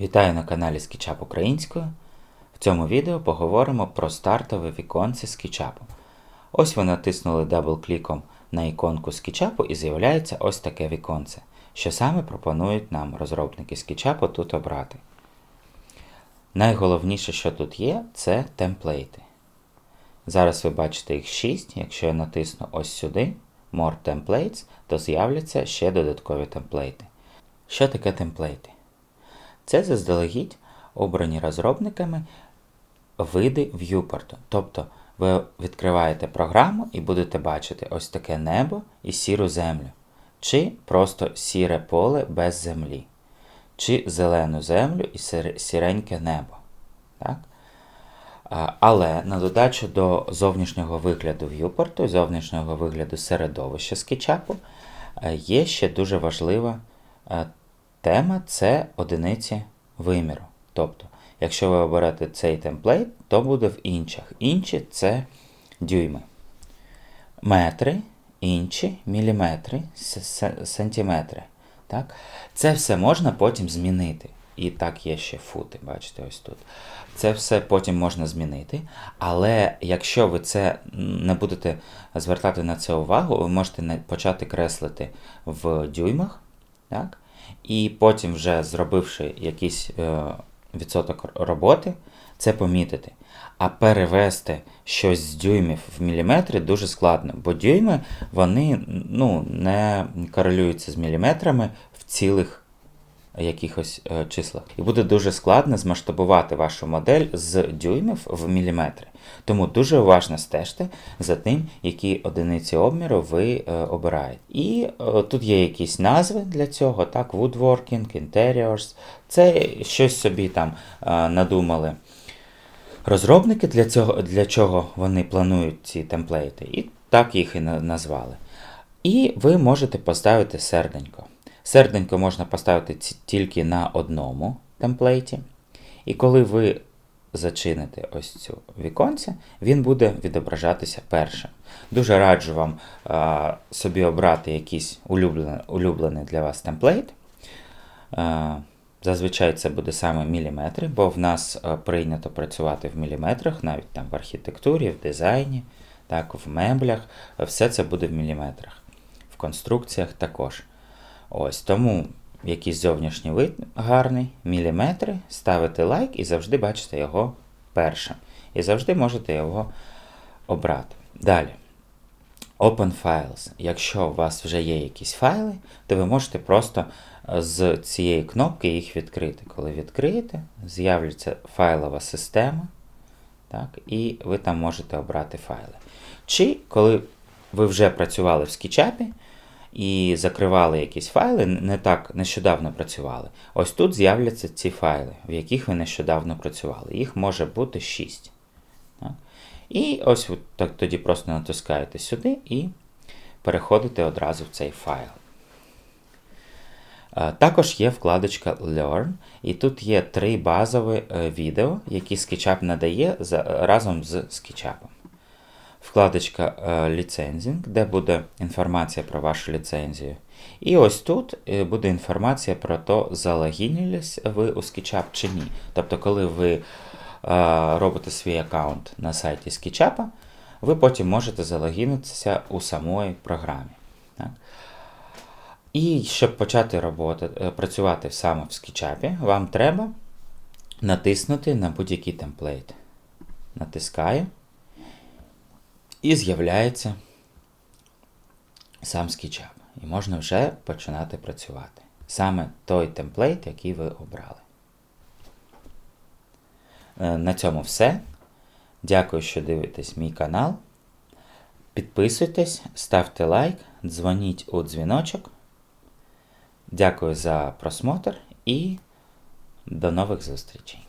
Вітаю на каналі SketchUp українською. В цьому відео поговоримо про стартове віконце SketchUp. Ось ви натиснули дабл-кліком на іконку SketchUp і з'являється ось таке віконце, що саме пропонують нам розробники SketchUp тут обрати. Найголовніше, що тут є, це темплейти. Зараз ви бачите їх 6. Якщо я натисну ось сюди, More Templates, то з'являться ще додаткові темплейти. Що таке темплейти? Це заздалегідь обрані розробниками види в'юпорту. Тобто ви відкриваєте програму і будете бачити ось таке небо і сіру землю, чи просто сіре поле без землі, чи зелену землю і сіреньке небо. Так? Але на додачу до зовнішнього вигляду в'юпорту, зовнішнього вигляду середовища скетчапу, є ще дуже важлива тема це одиниці виміру. Тобто, якщо ви оберете цей темплейт, то буде в інших. Інші це дюйми. Метри, інші, міліметри, сантиметри. Так? Це все можна потім змінити. І так є ще фути, бачите, ось тут. Це все потім можна змінити. Але якщо ви це не будете звертати на це увагу, ви можете почати креслити в дюймах. так? І потім, вже зробивши якийсь е, відсоток роботи, це помітити. А перевести щось з дюймів в міліметри дуже складно, бо дюйми вони ну, не корелюються з міліметрами в цілих якихось е, числах. І буде дуже складно змасштабувати вашу модель з дюймів в міліметри. Тому дуже уважно стежте за тим, які одиниці обміру ви е, обираєте. І е, тут є якісь назви для цього, так, woodworking, interiors. Це щось собі там надумали. Розробники для цього, для чого вони планують ці темплейти, і так їх і назвали. І ви можете поставити серденько. Серденько можна поставити тільки на одному темплейті. І коли ви зачините ось цю віконце, він буде відображатися першим. Дуже раджу вам а, собі обрати якийсь улюблений, улюблений для вас темплейт. А, Зазвичай це буде саме міліметри, бо в нас прийнято працювати в міліметрах, навіть там в архітектурі, в дизайні, так, в меблях. Все це буде в міліметрах. В конструкціях також. Ось Тому якийсь зовнішній вид гарний, міліметри, ставите лайк і завжди бачите його першим. І завжди можете його обрати. Далі. Open Files. Якщо у вас вже є якісь файли, то ви можете просто е, з цієї кнопки їх відкрити. Коли відкриєте, з'являться файлова система, так, і ви там можете обрати файли. Чи коли ви вже працювали в скетчапі, і закривали якісь файли, не так нещодавно працювали. Ось тут з'являться ці файли, в яких ви нещодавно працювали. Їх може бути 6. Так? І ось так, тоді просто натискаєте сюди і переходите одразу в цей файл. Також є вкладочка Learn, і тут є три базові е, відео, які SketchUp надає разом з SketchUp вкладочка е, ліцензінг, де буде інформація про вашу ліцензію. І ось тут е, буде інформація про те, залогінились ви у SketchUp чи ні. Тобто, коли ви е, робите свій аккаунт на сайті SketchUp, ви потім можете залогінитися у самої програмі. Так? І щоб почати роботи, працювати саме в SketchUp, вам треба натиснути на будь-який темплейт. Натискаю. І з'являється сам SketchUp. І можна вже починати працювати. Саме той темплейт, який ви обрали. Е, на цьому все. Дякую, що дивитесь мій канал. Підписуйтесь, ставте лайк, дзвоніть у дзвіночок. Дякую за просмотр і до нових зустрічей!